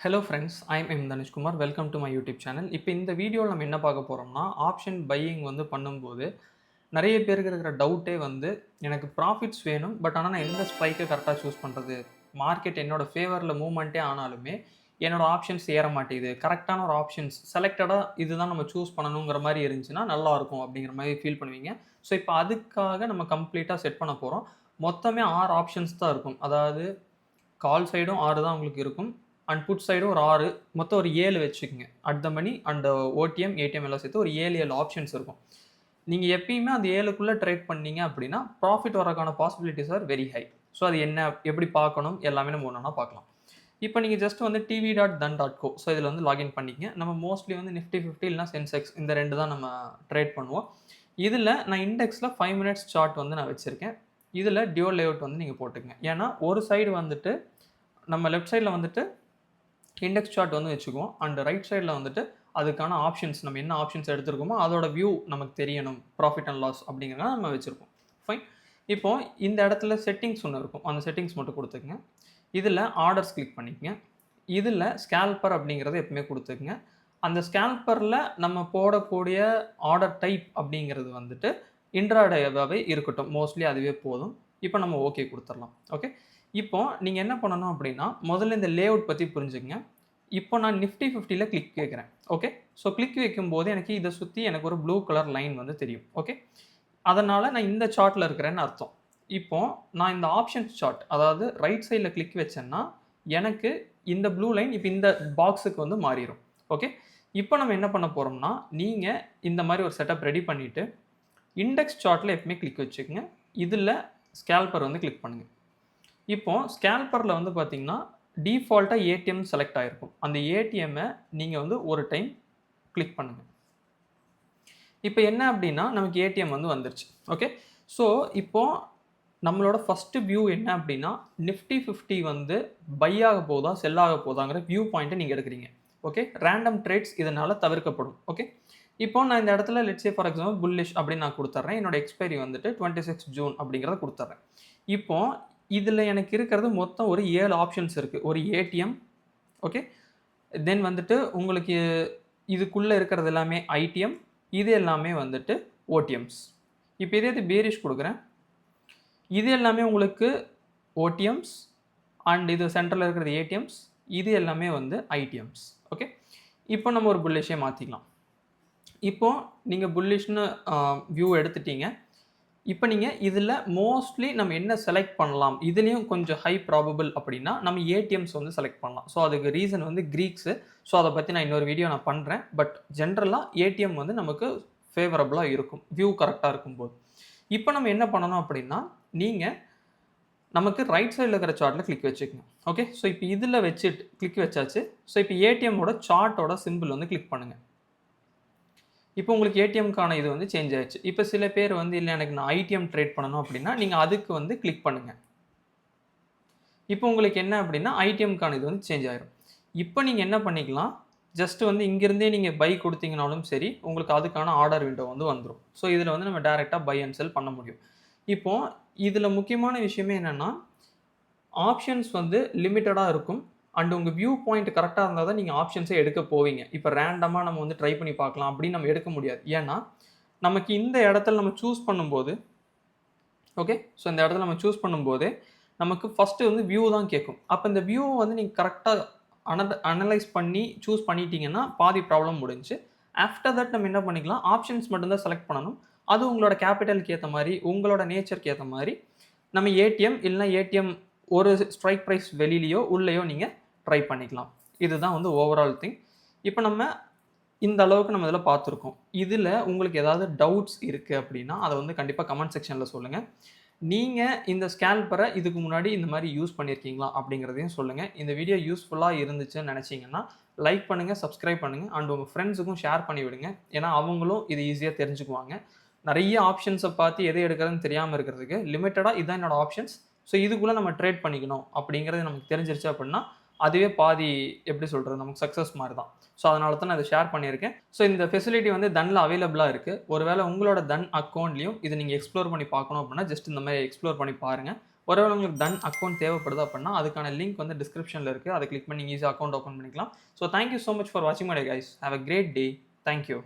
Hello friends I'm M Dhanushkumar. Welcome to my YouTube channel இப்போ இந்த வீடியோவில் நம்ம என்ன பார்க்க போகிறோம்னா ஆப்ஷன் பையிங் வந்து பண்ணும்போது நிறைய பேருக்கு இருக்கிற டவுட்டே வந்து எனக்கு ப்ராஃபிட்ஸ் வேணும் பட் ஆனால் நான் எந்த ஸ்ட்ரைக்கை கரெக்டாக சூஸ் பண்ணுறது மார்க்கெட் என்னோட ஃபேவரில் மூவ்மெண்ட்டே ஆனாலுமே என்னோட ஆப்ஷன்ஸ் ஏற மாட்டேங்குது. கரெக்டான ஒரு ஆப்ஷன்ஸ் செலக்டடாக இதுதான் நம்ம சூஸ் பண்ணணுங்கிற மாதிரி இருந்துச்சுன்னா நல்லாயிருக்கும் அப்படிங்கிற மாதிரி ஃபீல் பண்ணுவீங்க. ஸோ இப்போ அதுக்காக நம்ம கம்ப்ளீட்டாக செட் பண்ண போகிறோம் மொத்தமே ஆறு ஆப்ஷன்ஸ் தான் இருக்கும். அதாவது கால் சைடும் ஆறு தான் உங்களுக்கு இருக்கும். அண்ட் புட் சைடும் ஒரு ஆறு மொத்தம் ஒரு ஏழு வச்சுக்கோங்க. At the money and OTM ATM எல்லாம் சேர்த்து ஒரு ஏழு ஏழு ஆப்ஷன்ஸ் இருக்கும். நீங்கள் எப்பயுமே அந்த ஏழுக்குள்ளே ட்ரேட் பண்ணீங்க அப்படின்னா profit வரக்கான possibilities are very high so அது என்ன எப்படி பார்க்கணும் எல்லாமே நம்ம ஒன்றா பார்க்கலாம். இப்போ நீங்கள் ஜஸ்ட் வந்து TV dot Dhan dot co so இதில் வந்து லாகின் பண்ணிங்க நம்ம மோஸ்ட்லி வந்து நிஃப்டி ஃபிஃப்டி இல்லைனா சென்செக்ஸ் இந்த ரெண்டு தான் நம்ம ட்ரேட் பண்ணுவோம். இதில் நான் இண்டெக்ஸில் ஃபைவ் மினிட்ஸ் சார்ட் வந்து நான் வச்சுருக்கேன். இதில் டியூல் லேஅவுட் வந்து நீங்கள் போட்டுக்கங்க. ஏன்னா ஒரு சைடு வந்துட்டு நம்ம லெஃப்ட் சைடில் வந்துட்டு இண்டெக்ஸ் சார்ட் வந்து வச்சுக்குவோம். அண்ட் ரைட் சைடில் வந்துட்டு அதுக்கான ஆப்ஷன்ஸ் நம்ம என்ன ஆப்ஷன்ஸ் எடுத்துருக்கோமோ அதோட வியூ நமக்கு தெரியணும். ப்ராஃபிட் அண்ட் லாஸ் அப்படிங்கிறத நம்ம வச்சுருக்கோம் ஃபைன் இப்போ இந்த இடத்துல செட்டிங்ஸ் ஒன்று இருக்கும். அந்த செட்டிங்ஸ் மட்டும் கொடுத்துக்குங்க. இதில் ஆர்டர்ஸ் கிளிக் பண்ணிக்கங்க. இதில் ஸ்கேல்பர் அப்படிங்கிறத எப்பவுமே கொடுத்துக்குங்க. அந்த ஸ்கேல்பரில் நம்ம போடக்கூடிய ஆர்டர் டைப் அப்படிங்கிறது வந்துட்டு இன்ட்ராடேவாகவே இருக்கட்டும். மோஸ்ட்லி அதுவே போதும். இப்போ நம்ம ஓகே கொடுத்துடலாம். ஓகே இப்போ நீங்கள் என்ன பண்ணணும் அப்படின்னா முதல்ல இந்த லேஅவுட் பற்றி புரிஞ்சுக்கங்க. இப்போ நான் நிஃப்டி ஃபிஃப்டியில் கிளிக் வைக்கிறேன் ஓகே ஸோ கிளிக் வைக்கும்போது எனக்கு இதை சுற்றி எனக்கு ஒரு ப்ளூ கலர் லைன் வந்து தெரியும். ஓகே அதனால் நான் இந்த சார்ட்டில் இருக்கிறேன்னு அர்த்தம். இப்போ நான் இந்த ஆப்ஷன்ஸ் சார்ட் அதாவது ரைட் சைடில் கிளிக் வச்சேன்னா எனக்கு இந்த ப்ளூ லைன் இப்போ இந்த பாக்ஸுக்கு வந்து மாறிடும் ஓகே இப்போ நம்ம என்ன பண்ண போகிறோம்னா நீங்கள் இந்த மாதிரி ஒரு செட்டப் ரெடி பண்ணிவிட்டு இண்டெக்ஸ் சார்ட்டில் எப்பவுமே கிளிக் வச்சுக்கோங்க. இதில் ஸ்கேல்பர் வந்து கிளிக் பண்ணுங்கள் இப்போ ஸ்கேல்பரில் வந்து பார்த்தீங்கன்னா டிஃபால்ட்டாக ஏடிஎம் செலக்ட் ஆகிருக்கும் அந்த ஏடிஎம்மை நீங்கள் வந்து ஒரு டைம் கிளிக் பண்ணுங்கள் இப்போ என்ன அப்படின்னா நமக்கு ஏடிஎம் வந்து வந்துருச்சு. ஓகே ஸோ இப்போ நம்மளோட ஃபஸ்ட்டு வியூ என்ன அப்படின்னா நிஃப்டி ஃபிஃப்டி வந்து பை ஆக போதா செல் ஆக போதாங்கிற வியூ பாயிண்ட்டை நீங்கள் எடுக்கிறீங்க. ஓகே ரேண்டம் ட்ரேட்ஸ் இதனால் தவிர்க்கப்படும். ஓகே இப்போ நான் இந்த இடத்துல லெட்ஸே ஃபார் எக்ஸாம்பிள் புல்லிஷ் அப்படின்னு நான் கொடுத்துட்றேன் என்னோட எக்ஸ்பைரி வந்துட்டு டுவெண்ட்டி சிக்ஸ் ஜூன் அப்படிங்கிறத கொடுத்துட்றேன் இப்போ இதில் எனக்கு இருக்கிறது மொத்தம் ஒரு ஏழு ஆப்ஷன்ஸ் இருக்குது ஒரு ஏடிஎம் ஓகே தென் வந்துட்டு உங்களுக்கு இதுக்குள்ளே இருக்கிறது எல்லாமே ஐடிஎம் இது எல்லாமே வந்துட்டு ஓடிஎம்ஸ் இப்போ இதே இது பேரிஷ் கொடுக்குறேன். இது எல்லாமே உங்களுக்கு ஓடிஎம்ஸ் அண்ட் இது சென்ட்ரலில் இருக்கிறது ஏடிஎம்ஸ் இது எல்லாமே வந்து ஐடிஎம்ஸ் ஓகே இப்போ நம்ம ஒரு புல்லிஷே மாற்றிக்கலாம் இப்போ நீங்கள் புல்லிஷ்னு வியூ எடுத்துட்டீங்க. இப்போ நீங்கள் இதில் மோஸ்ட்லி நம்ம என்ன செலக்ட் பண்ணலாம்? இதுலேயும் கொஞ்சம் ஹை ப்ராபபிள் அப்படின்னா நம்ம ஏடிஎம்ஸ் வந்து செலக்ட் பண்ணலாம். ஸோ அதுக்கு ரீசன் வந்து க்ரீக்ஸு ஸோ அதை பற்றி நான் இன்னொரு வீடியோ நான் பண்ணுறேன் பட் ஜென்ரலாக ஏடிஎம் வந்து நமக்கு ஃபேவரபுளாக இருக்கும். வியூ கரெக்டாக இருக்கும்போது. இப்போ நம்ம என்ன பண்ணணும் அப்படின்னா நீங்கள் நமக்கு ரைட் சைடில் இருக்கிற சார்ட்டில் கிளிக் வச்சுக்கணும் ஓகே ஸோ இப்போ இதில் வச்சுட்டு கிளிக் வச்சாச்சு. ஸோ இப்போ ஏடிஎம்மோட சார்ட்டோட சிம்பிள் வந்து கிளிக் பண்ணுங்கள் இப்போ உங்களுக்கு ஏடிஎம்க்கான இது வந்து சேஞ்ச் ஆயிடுச்சு. இப்போ சில பேர் வந்து இல்லை எனக்கு நான் ஐடிஎம் ட்ரேட் பண்ணணும் அப்படின்னா நீங்கள் அதுக்கு வந்து கிளிக் பண்ணுங்கள் இப்போ உங்களுக்கு என்ன அப்படின்னா ஐடிஎம்க்கான இது வந்து சேஞ்ச் ஆயிரும். இப்போ நீங்கள் என்ன பண்ணிக்கலாம்? ஜஸ்ட் வந்து இங்கேருந்தே நீங்கள் பை கொடுத்தீங்கனாலும் சரி உங்களுக்கு அதுக்கான ஆர்டர் விண்டோ வந்து வந்துடும் ஸோ இதில் வந்து நம்ம டேரெக்டாக பை அண்ட் செல் பண்ண முடியும். இப்போது இதில் முக்கியமான விஷயமே என்னென்னா ஆப்ஷன்ஸ் வந்து லிமிட்டடாக இருக்கும். அண்ட் உங்கள் வியூ பாயிண்ட் கரெக்டாக இருந்தால் தான் நீங்கள் ஆப்ஷன்ஸே எடுக்க போவீங்க. இப்போ ரேண்டமாக நம்ம வந்து ட்ரை பண்ணி பார்க்கலாம் அப்படின்னு நம்ம எடுக்க முடியாது. ஏன்னா நமக்கு இந்த இடத்துல நம்ம சூஸ் பண்ணும்போது ஓகே ஸோ இந்த இடத்துல நம்ம சூஸ் பண்ணும்போது நமக்கு ஃபஸ்ட்டு வந்து வியூ தான் கேட்கும். அப்போ இந்த வியூவை வந்து நீங்கள் கரெக்டாக அன அனலைஸ் பண்ணி சூஸ் பண்ணிட்டீங்கன்னா பாதி ப்ராப்ளம் முடிஞ்சு ஆஃப்டர் தட் நம்ம என்ன பண்ணிக்கலாம்? ஆப்ஷன்ஸ் மட்டும்தான் செலக்ட் பண்ணணும். அது உங்களோட கேபிட்டலுக்கு ஏற்ற மாதிரி உங்களோட நேச்சருக்கு ஏற்ற மாதிரி நம்ம ஏடிஎம் இல்லைனா ஏடிஎம் ஒரு ஸ்ட்ரைக் ப்ரைஸ் வெளியிலையோ உள்ளேயோ நீங்கள் ட்ரை பண்ணிக்கலாம். இதுதான் வந்து ஓவரால் திங் இப்போ நம்ம இந்த அளவுக்கு நம்ம இதில் பார்த்துருக்கோம். இதில் உங்களுக்கு ஏதாவது டவுட்ஸ் இருக்குது அப்படின்னா அதை வந்து கண்டிப்பாக கமெண்ட் செக்ஷனில் சொல்லுங்கள் நீங்கள் இந்த ஸ்கேல்பரை இதுக்கு முன்னாடி இந்த மாதிரி யூஸ் பண்ணியிருக்கீங்களா அப்படிங்கிறதையும் சொல்லுங்கள் இந்த வீடியோ யூஸ்ஃபுல்லாக இருந்துச்சுன்னு நினச்சிங்கன்னா லைக் பண்ணுங்கள் சப்ஸ்கிரைப் பண்ணுங்கள் அண்ட் உங்கள் ஃப்ரெண்ட்ஸுக்கும் ஷேர் பண்ணி விடுங்க. ஏன்னா அவங்களும் இது ஈஸியாக தெரிஞ்சுக்குவாங்க. நிறைய ஆப்ஷன்ஸை பார்த்து எதை எடுக்கிறதுன்னு தெரியாமல் இருக்கிறதுக்கு லிமிட்டடாக இதுதான் என்னோடய ஆப்ஷன்ஸ் ஸோ இதுக்குள்ளே நம்ம ட்ரேட் பண்ணிக்கணும் அப்படிங்கிறது நமக்கு தெரிஞ்சிருச்சு அப்படின்னா அதுவே பாதி எப்படி சொல்கிறது நமக்கு சக்ஸஸ் மாதிரி தான் ஸோ அதனால தான் நான் இதை ஷேர் பண்ணியிருக்கேன். ஸோ இந்த ஃபெசிலிட்டி வந்து தனில் அவைலபிளாக இருக்குது ஒருவேளை உங்களோட தன் அக்கௌண்ட்லேயும் இதை நீங்கள் எக்ஸ்ப்ளோர் பண்ணி பார்க்கணும் அப்படின்னா ஜஸ்ட் இந்த மாதிரி எக்ஸ்ப்ளோர் பண்ணி பாருங்கள் ஒருவேளை உங்களுக்கு தன் அக்கௌண்ட் தேவைப்படுது அப்படின்னா அதுக்கான லிங்க் வந்து டிஸ்கிரிப்ஷனில் இருக்குது அதை கிளிக் பண்ணி ஈஸியாக அக்கௌண்ட் ஓப்பன் பண்ணிக்கலாம். So thank you so much for வாட்சிங் my guys have a great day thank you